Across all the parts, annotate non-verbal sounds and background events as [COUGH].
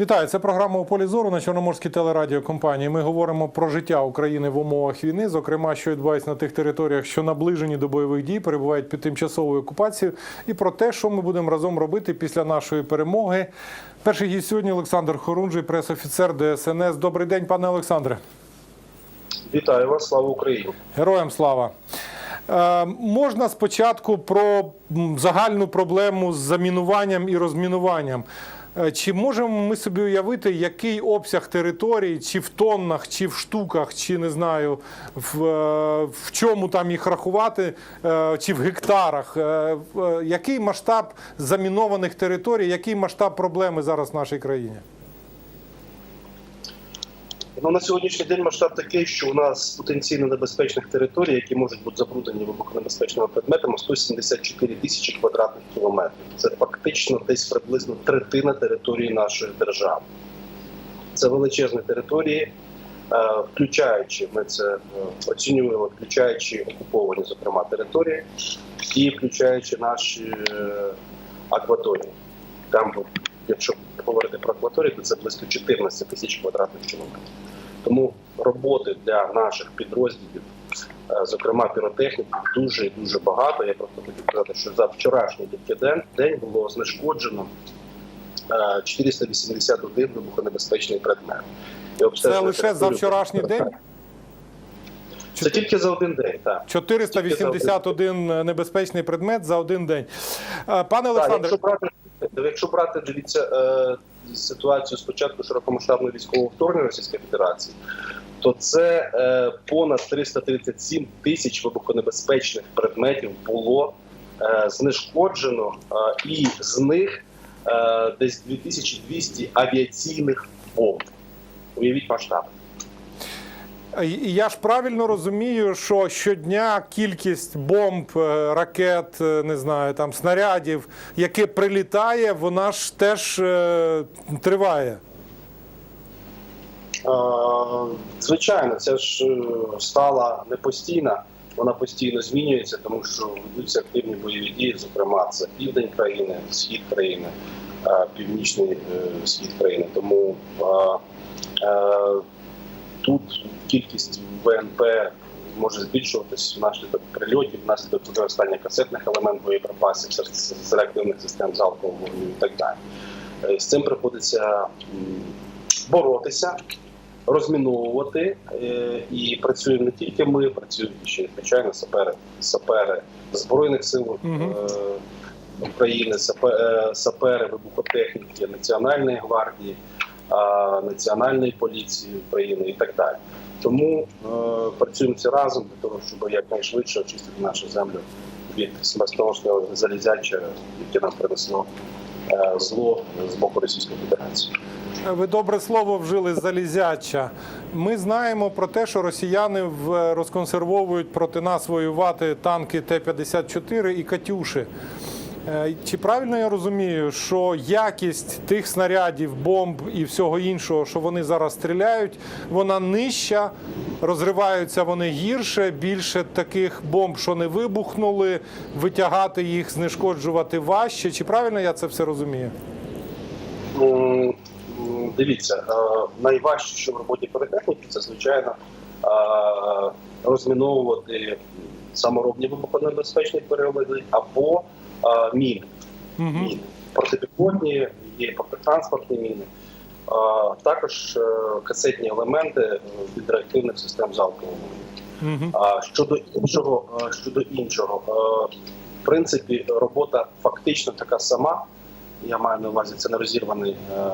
Вітаю, це програма у полі зору на Чорноморській телерадіокомпанії. Ми говоримо про життя України в умовах війни, зокрема, що відбувається на тих територіях, що наближені до бойових дій, перебувають під тимчасовою окупацією, і про те, що ми будемо разом робити після нашої перемоги. Перший гість сьогодні Олександр Хорунжий, прес-офіцер ДСНС. Добрий день, пане Олександре. Вітаю вас, слава Україні! Героям слава. Е, можна спочатку про загальну проблему з замінуванням і розмінуванням. Е, Чи можемо ми собі уявити, який обсяг території, чи в тоннах, чи в штуках, чи не знаю, в, е, в чому там їх рахувати, е, чи в гектарах? Який масштаб замінованих територій, який масштаб проблеми зараз в нашій країні? Ну на сьогоднішній день масштаб такий, що у нас потенційно небезпечних територій, які можуть бути забруднені вибухонебезпечними предметами, 174 тисячі квадратних кілометрів. Це фактично десь приблизно третина території нашої держави. Це величезні території, е, включаючи ми це е, оцінюємо, включаючи окуповані, зокрема, території і включаючи наші е, акваторії. Там, якщо говорити про акваторії, то це близько 14 тисяч квадратних кілометрів. Тому роботи для наших підрозділів, е, зокрема піротехніків, дуже і дуже багато. Я просто хотів сказати, що за вчорашній тільки день, було знешкоджено е, 481 вибухонебезпечний предмет. І Це лише за вчорашній день? Це тільки за один день, так. 481 небезпечний предмет за один день. Е, Пане Олександре, якщо брати, якщо брати, дивіться е, ситуацію спочатку широкомасштабного військового вторгнення Російської Федерації, то це е, понад 337 тисяч вибухонебезпечних предметів було е, знешкоджено, і з них десь 2200 авіаційних бомб. Уявіть масштаб. І я ж правильно розумію, що щодня кількість бомб, е, ракет, е, не знаю, там снарядів, яке прилітає, вона ж теж е, триває. Е, Звичайно, це ж е, стала не постійна, вона постійно змінюється, тому що ведуться активні бойові дії. Зокрема, це південь країни, схід країни, е, північний е, схід країни. Тому е, е, тут кількість ВНП може збільшуватись внаслідок прильотів, внаслідок використання касетних елементів боєприпасів, реактивних систем залпового вогню і так далі. Е, З цим приходиться боротися, розміновувати е, і працюємо не тільки ми, працюють ще звичайно сапери, сапери збройних сил е, України, сапе- сапери вибухотехніки Національної гвардії, Національної поліції України і так далі. Тому е, працюємо всі разом для того, щоб якнайшвидше очистити нашу землю від смертоносного залізяча, яке нам принесло е, зло з боку Російської Федерації. Ви добре слово вжили залізяча. Ми знаємо про те, що росіяни розконсервовують проти нас воювати танки Т-54 і Катюши. Е, Чи правильно я розумію, що якість тих снарядів, бомб і всього іншого, що вони зараз стріляють, вона нижча, розриваються вони гірше, більше таких бомб, що не вибухнули, витягати їх, знешкоджувати важче. Чи правильно я це все розумію? М, Дивіться, е, найважче, що в роботі політехніки, це звичайно е, розміновувати саморобні вибухонебезпечні переливи або міни. Угу. міни. Протипіхотні, є протитранспортні міни, е, також е, касетні елементи від реактивних систем залпового. Угу. А щодо іншого, е, щодо іншого, е, в принципі, робота фактично така сама. Я маю на увазі це не розірвані е,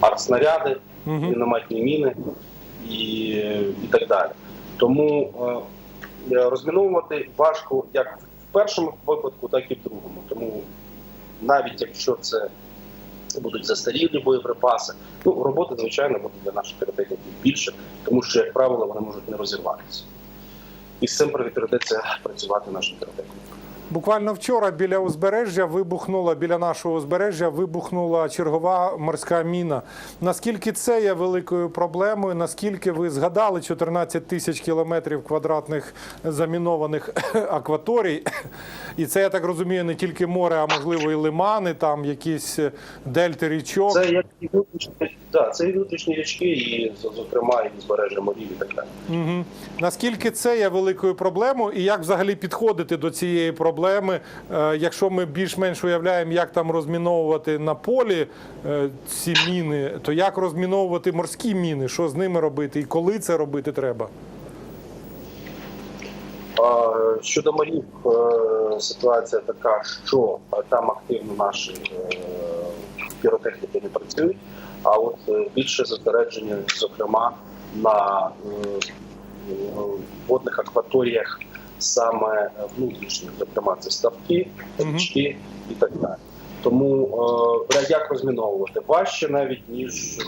артснаряди, Угу. мінометні міни і, і так далі. Тому е, розміновувати важко як в першому випадку, так і в другому. Тому навіть якщо це будуть застарілі боєприпаси, ну роботи, звичайно, буде для наших піротехніків більше, тому що, як правило, вони можуть не розірватися. І з цим прийдеться працювати нашим піротехнікам. Буквально вчора біля узбережжя вибухнула біля нашого узбережжя вибухнула чергова морська міна. Наскільки це є великою проблемою? Наскільки ви згадали 14 тисяч кілометрів квадратних замінованих [COUGHS] акваторій? І це я так розумію, не тільки море, а можливо і лимани, там якісь е, дельти річок. Це як і внутрішні, да, це і внутрішні річки, і зокрема і збережжя морів і так далі. Угу. Наскільки це є великою проблемою, і як взагалі підходити до цієї проблеми, е, якщо ми більш-менш уявляємо, як там розміновувати на полі е, ці міни, то як розміновувати морські міни, що з ними робити і коли це робити треба? Щодо морів, е, ситуація така, що там активно наші е, піротехніки не працюють, а от е, більше зосередження, зокрема, на водних акваторіях саме внутрішніх, зокрема, це ставки, річки і так далі. Тому як розміновувати важче навіть ніж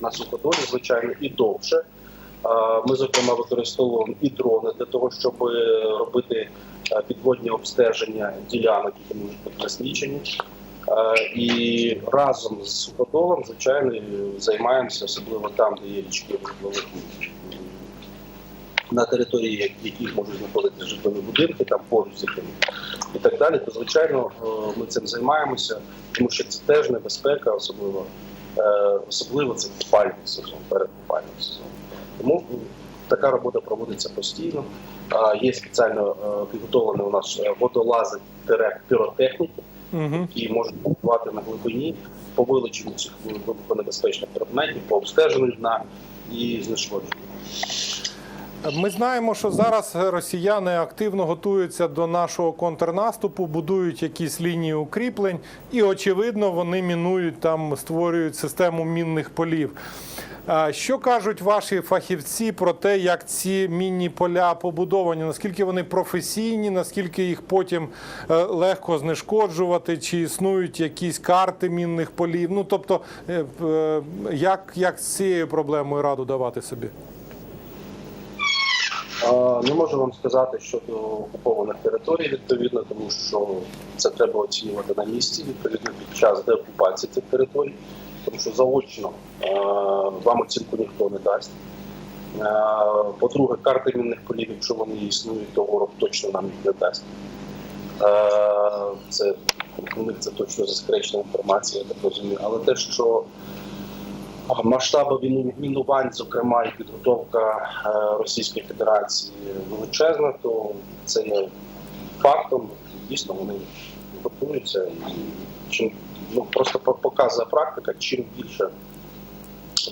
на суходолі, звичайно, і довше. Ми, зокрема, використовуємо і дрони для того, щоб е, робити е, підводні обстеження ділянок, які можуть бути досліджені. Е, І разом з суходолом, звичайно, займаємося, особливо там, де є річки на території як- яких можуть знаходитися житлові будинки, там якими і так далі. То звичайно е, ми цим займаємося, тому що це теж небезпека, особливо особливо це купальний сезон, перед купальним сезоном. Тому така робота проводиться постійно. Є спеціально е, підготовлені у нас е, водолази піротехніки, Угу. які можуть працювати на глибині по вилученню цих вибухонебезпечних предметів, по обстеженню дна і знешкодженню. Ми знаємо, що зараз росіяни активно готуються до нашого контрнаступу, будують якісь лінії укріплень, і очевидно, вони мінують там, створюють систему мінних полів. Що кажуть ваші фахівці про те, як ці мінні поля побудовані? Наскільки вони професійні, наскільки їх потім е, легко знешкоджувати, чи існують якісь карти мінних полів? Ну тобто, е, е, як, як з цією проблемою раду давати собі? Не можу вам сказати щодо окупованих територій, відповідно, тому що це треба оцінювати на місці, відповідно під час деокупації цих територій, тому що заочно вам оцінку ніхто не дасть. По-друге, карти мінних полів, якщо вони існують, то ворог точно нам їх не дасть. Це у них це точно засекречена інформація, я так розумію. Але те, що масштаби мінувань, зокрема і підготовка е, Російської Федерації величезна, то це є фактом. Дійсно, вони готуються чим ну просто по- показує практика, чим більше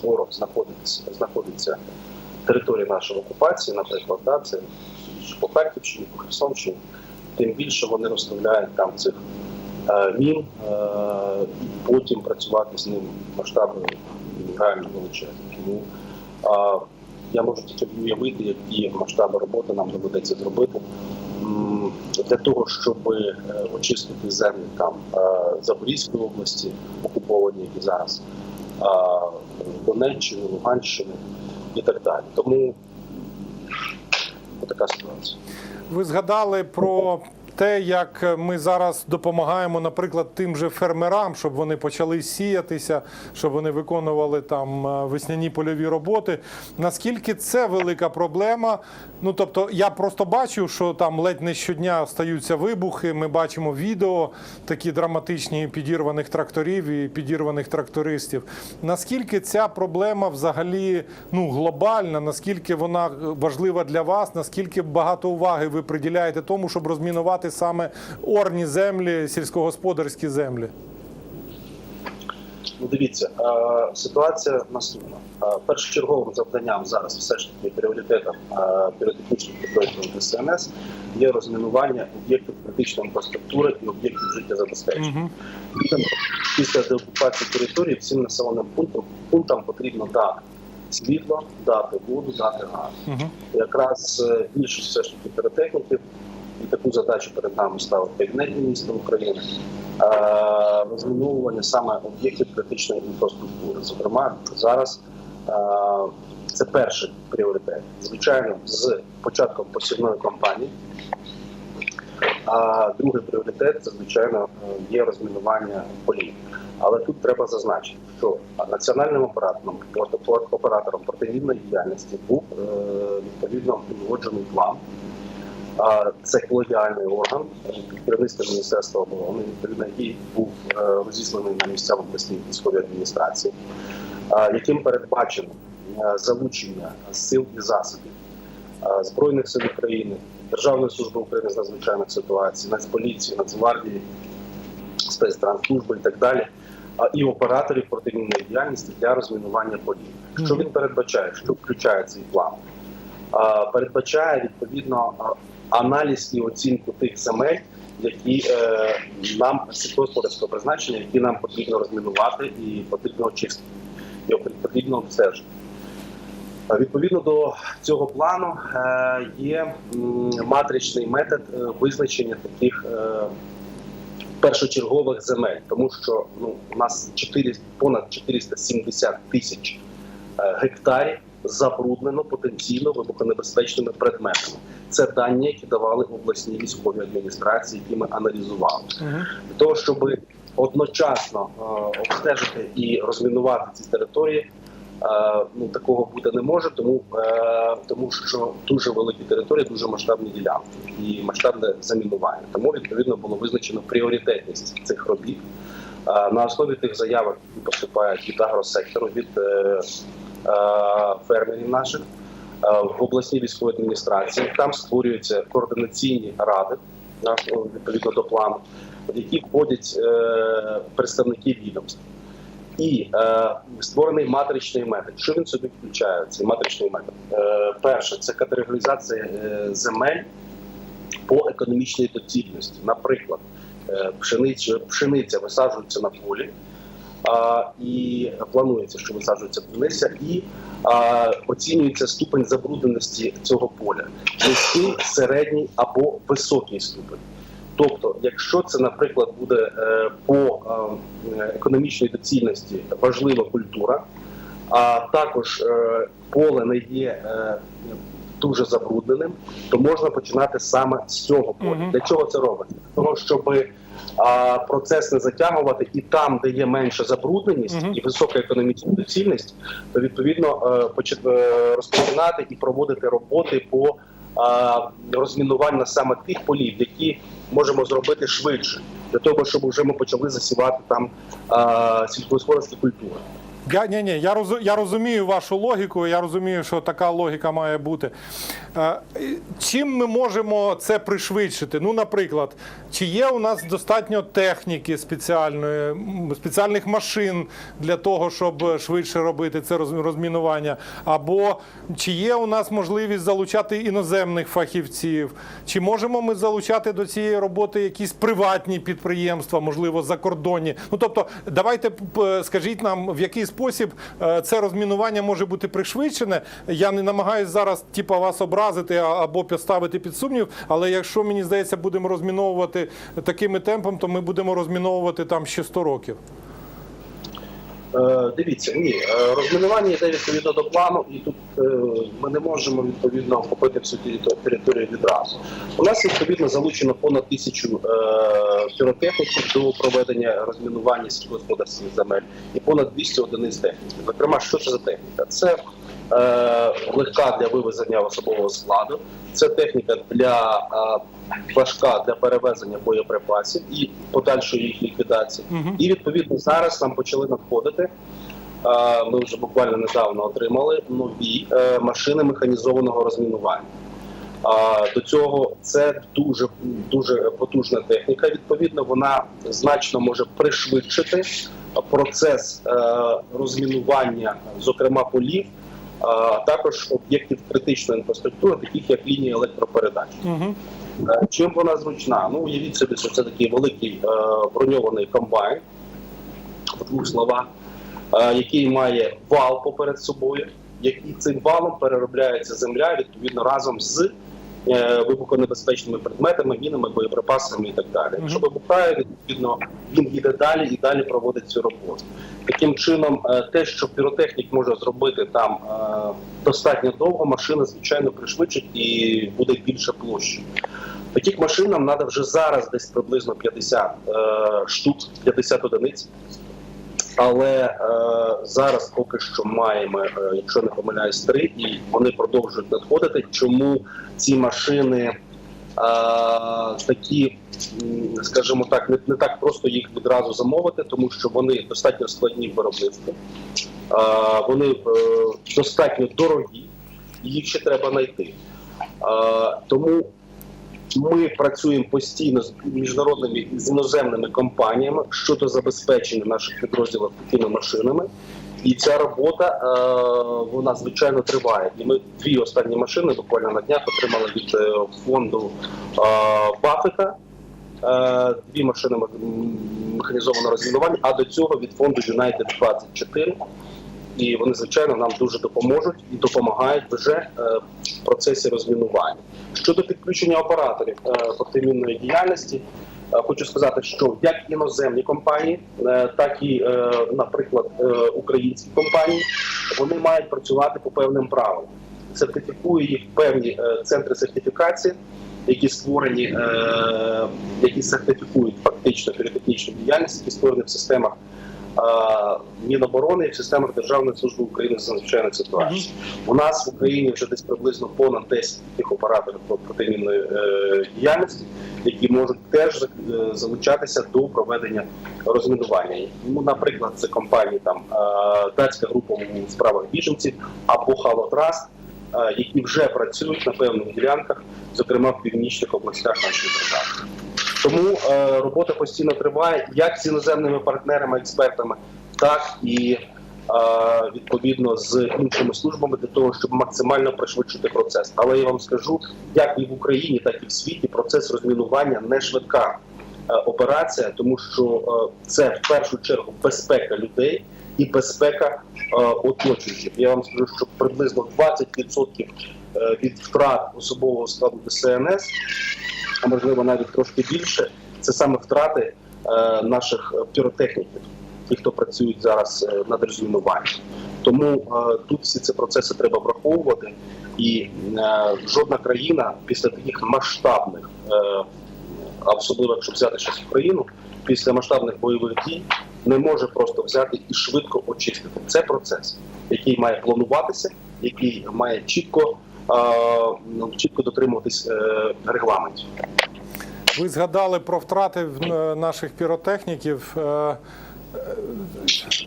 ворог знаходиться, знаходиться території нашої окупації, наприклад, да, це по Харківщині, по Херсонщині, тим більше вони розставляють там цих е, мін, е, потім працювати з ним масштаби реально величезні. Тому я можу тільки уявити, які масштаби роботи нам доведеться зробити для того, щоб е, очистити землі там Запорізької області, окуповані, які зараз Донеччини, Луганщини і так далі. Тому така ситуація. Ви згадали про те, як ми зараз допомагаємо, наприклад, тим же фермерам, щоб вони почали сіятися, щоб вони виконували там е, весняні польові роботи. Наскільки це велика проблема? Ну тобто, я просто бачу, що там ледь не щодня стаються вибухи. Ми бачимо відео такі драматичні підірваних тракторів і підірваних трактористів. Наскільки ця проблема взагалі ну глобальна? Наскільки вона важлива для вас? Наскільки багато уваги ви приділяєте тому, щоб розмінувати саме орні землі, сільськогосподарські землі? Ну, дивіться, ситуація наступна. Першочерговим завданням зараз все ж таки пріоритетом піротехнічних підрозділів ДСНС є розмінування об'єктів критичної інфраструктури і об'єктів життєзабезпечення. Угу. Після деокупації території всім населеним пунктам, пунктам потрібно дати світло, дати воду, дати газ. Угу. Якраз е, більшість все ж таки піротехніків і таку задачу перед нами ставить Кабінет міністрів України. е, Розміновування саме об'єктів критичної інфраструктури. Зокрема, зараз е, це перший пріоритет. Звичайно, з початком посівної кампанії. А другий пріоритет це звичайно є розмінування полів. Але тут треба зазначити, що національним оператором оператором протимінної діяльності був е, відповідно узгоджений план А, Це колегіальний орган під керівництвом Міністерства оборони, який був е, розісланий на місця в обласній військовій адміністрації, яким передбачено е, залучення сил і засобів е, Збройних сил України, Державної служби України з надзвичайних ситуацій, Нацполіції, Нацгвардії, спецтранслужби і так далі, і операторів протимінної діяльності для розмінування полів. Що він передбачає? Що включає цей план? Передбачає відповідно аналіз і оцінку тих земель, які е, нам сільськогосподарського призначення, які нам потрібно розмінувати і потрібно очистити, і потрібно обстежити. Відповідно до цього плану е, є матричний метод е, визначення таких е, першочергових земель, тому що ну у нас 4, понад 470 тисяч гектарів забруднено потенційно вибухонебезпечними предметами. Це дані, які давали обласні військові адміністрації, які ми аналізували для того, щоб одночасно е, обстежити і розмінувати ці території. е, Ну такого бути не може, тому е, тому що дуже великі території, дуже масштабні ділянки і масштабне замінування. Тому відповідно було визначено пріоритетність цих робіт Е, на основі тих заявок, які поступають від агросектору, від е, е, фермерів наших е, в обласній військовій адміністрації. Там створюються координаційні ради на відповідно до плану, в які входять е, представники відомств. І е, створений матричний метод. Що він собі включає? Цей матричний метод. Е, перше, це категоризація е, земель по економічній доцільності. Наприклад, е, пшениця висаджується на полі, а, і планується, що висаджується пшениця, і а, оцінюється ступень забрудненості цього поля: низький, середній або високий ступень. Тобто, якщо це, наприклад, буде е, по економічній доцільності важлива культура, а також е, поле не є е, дуже забрудненим, то можна починати саме з цього поля. Для чого це робиться? Для того, щоб а, процес не затягувати, і там, де є менша забрудненість Мгм. і висока економічна доцільність, то відповідно е, е, розпочинати і проводити роботи по розмінуванню саме тих полів, які можемо зробити швидше, для того, щоб вже ми почали засівати там сільськогосподарські культури. Я, ні, ні, я, розу, я розумію вашу логіку, я розумію, що така логіка має бути. Чим ми можемо це пришвидшити? Ну, наприклад, чи є у нас достатньо техніки спеціальної, спеціальних машин для того, щоб швидше робити це розмінування? Або чи є у нас можливість залучати іноземних фахівців? Чи можемо ми залучати до цієї роботи якісь приватні підприємства, можливо, закордонні? Ну тобто, давайте скажіть нам, в який спосіб е, це розмінування може бути пришвидшене. Я не намагаюся зараз типа вас образити або підставити під сумнів. Але якщо мені здається, будемо розміновувати такими темпом, то ми будемо розміновувати там ще 100 років. Е, Дивіться, ні, е, розмінування йде відповідно до плану, і тут е, ми не можемо відповідно охопити всю територію відразу. У нас відповідно залучено понад тисячу піротехніків до проведення розмінування сільськогосподарських земель і понад 200 одиниць техніки. Зокрема, що це за техніка? Це легка для вивезення особового складу, це техніка для е, важка для перевезення боєприпасів і подальшої їх ліквідації. І відповідно зараз нам почали надходити. е, Ми вже буквально недавно отримали нові е, машини механізованого розмінування. До цього це дуже дуже потужна техніка. Відповідно, вона значно може пришвидшити процес е, розмінування, зокрема полів, а також об'єктів критичної інфраструктури, таких як лінії електропередач. Угу. Чим вона зручна? Ну, уявіть собі, що це такий великий е, броньований комбайн, в двох словах, е, який має вал поперед собою, який цим валом переробляється земля відповідно разом з вибухонебезпечними предметами, мінами, боєприпасами і так далі. Якщо вибухає, відповідно він їде далі і далі проводить цю роботу. Таким чином, е, те, що піротехнік може зробити там е, достатньо довго, машина звичайно пришвидшить і буде більше площі. Таких машин нам треба вже зараз десь приблизно 50 е, штук, 50 одиниць. Але е, зараз поки що маємо, е, якщо не помиляюсь, три, і вони продовжують надходити. Чому ці машини такі, скажімо так, не, не так просто їх відразу замовити, тому що вони достатньо складні в виробництві, е, вони е, достатньо дорогі, їх ще треба знайти. Е, тому ми працюємо постійно з міжнародними з іноземними компаніями щодо забезпечення наших підрозділів такими машинами. І ця робота е, вона звичайно триває. І ми дві останні машини буквально на днях отримали від е, фонду е, Баффета. Дві машини механізованого розмінування, а до цього від фонду United 24. І вони, звичайно, нам дуже допоможуть і допомагають вже е, в процесі розмінування. Щодо підключення операторів е, протимінної діяльності, е, хочу сказати, що як іноземні компанії, так і, наприклад, українські компанії, вони мають працювати по певним правилам. Сертифікує їх певні центри сертифікації, які створені, які сертифікують фактично піротехнічну діяльність, які створені в системах Міноборони і в системах Державної служби України з надзвичайних ситуацій. У нас в Україні вже десь приблизно понад 10 таких операторів протимінної е, діяльності, які можуть теж е, залучатися до проведення розмінування. Ну, наприклад, це компанії там е, датська група у справах біженців або Халотраст, е, які вже працюють на певних ділянках, зокрема в північних областях нашої держави. Тому е, робота постійно триває як з іноземними партнерами, експертами, так і е, відповідно з іншими службами для того, щоб максимально пришвидшити процес. Але я вам скажу, як і в Україні, так і в світі процес розмінування не швидка е, операція, тому що е, це в першу чергу безпека людей і безпека е, оточуючих. Я вам скажу, що приблизно 20% е, від втрат особового складу ДСНС а можливо навіть трошки більше, це саме втрати е, наших піротехніків, ті, хто працюють зараз е, над розмінуванням. Тому е, тут всі ці процеси треба враховувати, і жодна країна після таких масштабних, особливо якщо взяти щось Україну, після масштабних бойових дій не може просто взяти і швидко очистити. Це процес, який має плануватися, який має чітко. Ну, Чітко дотримуватись е, регламентів. Ви згадали про втрати е, наших піротехніків. Е,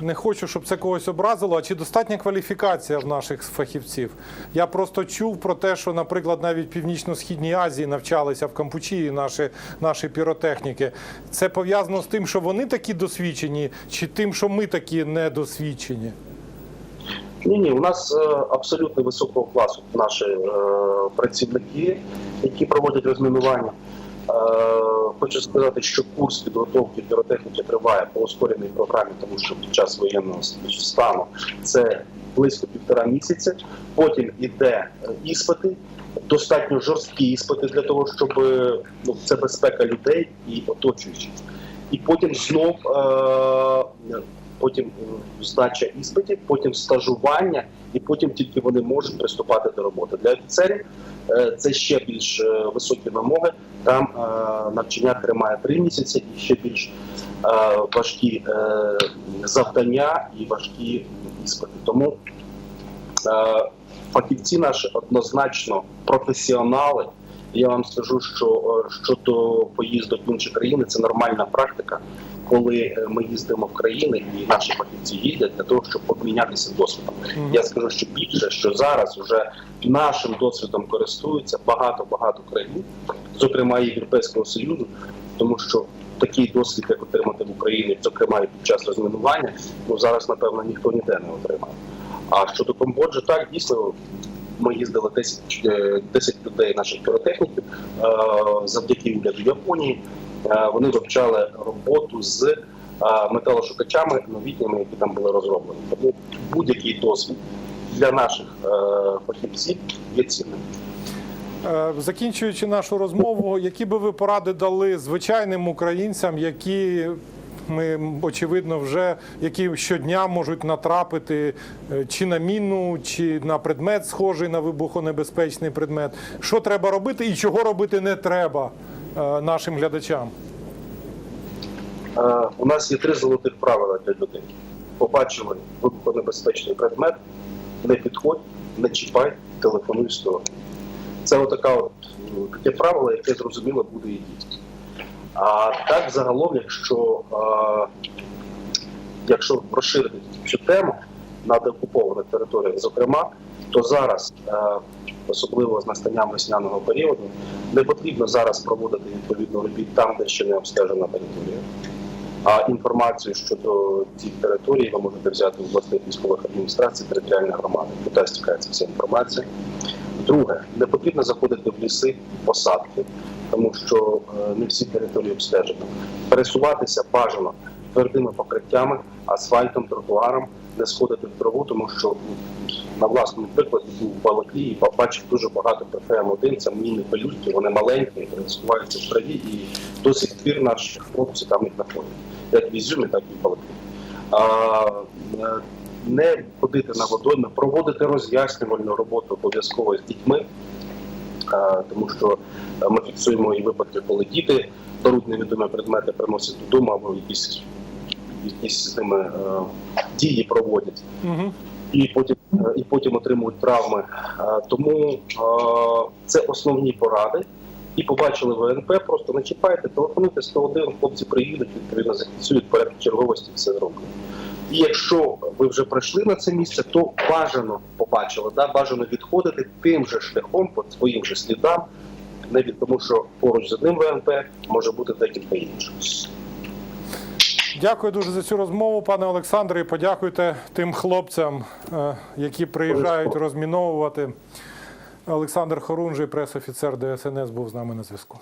Не хочу, щоб це когось образило. А чи достатня кваліфікація в наших фахівців? Я просто чув про те, що, наприклад, навіть в Північно-Східній Азії навчалися в Кампучії наші, наші піротехніки. Це пов'язано з тим, що вони такі досвідчені, чи тим, що ми такі недосвідчені? Ні, ні, у нас е, абсолютно високого класу наші е, працівники, які проводять розмінування. Е, хочу сказати, що курс підготовки піротехніки триває по ускореній програмі, тому що під час воєнного стану це близько півтора місяця. Потім іде е, іспити, достатньо жорсткі іспити для того, щоб е, ну, це безпека людей і оточуючих. І потім знов е, потім е, здача іспитів, потім стажування, і потім тільки вони можуть приступати до роботи. Для офіцерів це ще більш е, високі вимоги. Там е, навчання тримає три місяці і ще більш важкі завдання і важкі іспити. Тому фахівці наші однозначно професіонали. Я вам скажу, що щодо поїздок в інші країни це нормальна практика, коли е, ми їздимо в країни і наші фахівці їздять для того, щоб обмінятися досвідом. Я скажу, що більше, що зараз вже нашим досвідом користуються багато багато країн, зокрема і Європейського союзу, тому що такий досвід, як отримати в Україні, зокрема і під час розмінування, ну зараз напевно ніхто ніде не отримає. А щодо Камбоджі, так дійсно. Ми їздили 10, е, 10 людей наших піротехніків е, завдяки уряду Японії. Е, Вони вивчали роботу з е, металошукачами новітніми, які там були розроблені. Тому будь-який досвід для наших е, фахівців є цінним. Е, Закінчуючи нашу розмову, які би ви поради дали звичайним українцям, які ми очевидно вже які щодня можуть натрапити е, чи на міну, чи на предмет, схожий на вибухонебезпечний предмет. Що треба робити і чого робити не треба е, нашим глядачам? Е, У нас є три золотих правила для людей. Побачили вибухонебезпечний предмет, не підходь, не чіпай, телефонуй сторону. Це отака от, таке правило, яке зрозуміло буде і діяти. А так, загалом, якщо, якщо розширити цю тему на деокупованих територіях, зокрема, то зараз, е, особливо з настанням весняного періоду, не потрібно зараз проводити відповідно робіт там, де ще не обстежена територія. А інформацію щодо цих територій ви можете взяти в обласних військових адміністрацій територіальних громад. Туди стікається вся інформація. Друге, не потрібно заходити в ліси, посадки, тому що е, не всі території обстежені. Пересуватися бажано твердими покриттями, асфальтом, тротуаром, не сходити в траву, тому що на власному прикладі був в Балаклії і побачив дуже багато ПФМ-1, це міни пелюстки, вони маленькі, сховаються в траві, і до сих пір наші хлопці там їх знаходять. Як в Ізюмі, так і в Балаклії. Не ходити на водойми, проводити роз'яснювальну роботу обов'язково з дітьми, тому що ми фіксуємо і випадки, коли діти беруть невідомі предмети, приносять додому або якісь, якісь з ними дії проводять Угу. і потім і потім отримують травми. Тому це основні поради. І побачили ВНП, просто не чіпайте, телефонуйте 101, хлопці приїдуть, відповідно зафіксують порядок черговості, все зроблять. І якщо ви вже прийшли на це місце, то бажано побачили, да, бажано відходити тим же шляхом, по своїм же слідам, не від тому, що поруч з одним ВНП може бути декілька інших. Дякую дуже за цю розмову, пане Олександре, і подякуйте тим хлопцям, е, які приїжджають розміновувати. Олександр Хорунжий, прес-офіцер ДСНС, був з нами на зв'язку.